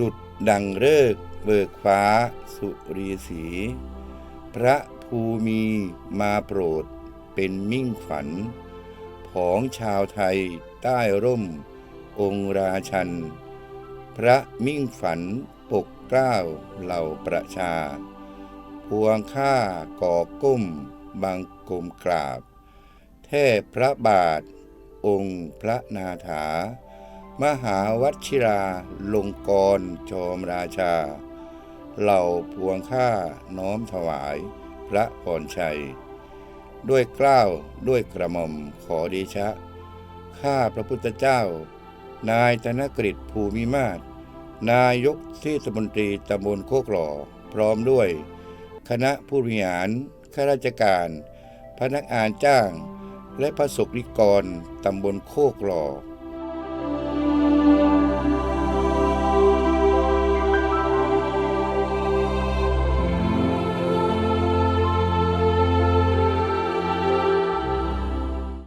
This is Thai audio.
ดุดดังเลิกเบิกฟ้า สุรีสี พระภูมีมาโปรดเป็นมิ่งฝัน ของชาวไทยใต้ร่ม องค์ราชัน พระมิ่งฝันปกเกล้าเหล่าประชา พวงข้าก่อก้มบังกรมกราบ แท่พระบาท องค์พระนาถา มหาวัชิราลงกรณ์จอมราชา เหล่าพวงข้าน้อมถวายพระพรชัย ด้วยเกล้าวด้วยกระหม่อมขอเดชะ ข้าพระพุทธเจ้า นายธนกฤษภูมิมาศนายกเทศมนตรีตำบลโคกหล่อ พร้อมด้วย คณะผู้บริหารข้าราชการ พนักงานจ้าง และพระสกนิกรตำบลโคกหล่อ